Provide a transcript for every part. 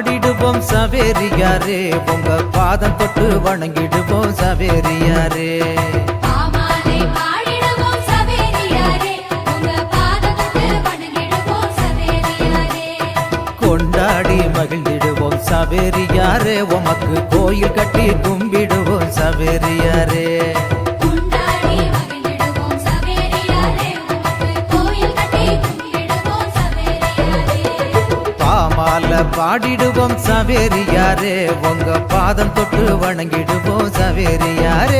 பாடிடுவோம் சவேரியாரே. உங்க பாதம் தொட்டு வணங்கிடுவோம் சவேரியாரே. கொண்டாடி மகிழ்ந்திடுவோம் சவேரியாரே. உமக்கு கோயில் கட்டி கும்பிடுவோம் சவேரியாரே. பால பாடிடுவோம் சவேரியாரே உங்க பாதம் தொட்டு வணங்கிடுவோம் சவேரியாரே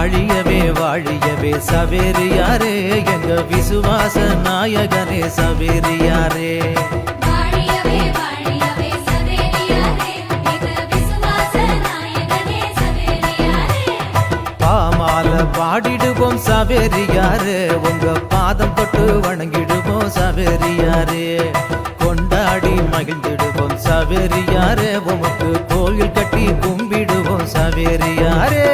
வாழியவே வாழியவே சவேரியாரே எங்க விசுவாச நாயகனே சவேரியாரே பாமால பாடிடுவோம் சவேரியாரே உங்க பாதம் தொட்டு வணங்கிடுவோம் சவேரியாரே கொண்டாடி மகிழ்ந்திடுவோம் சவேரியாரே உமக்கு கோயில் கட்டி கும்பிடுவோம் சவேரியாரே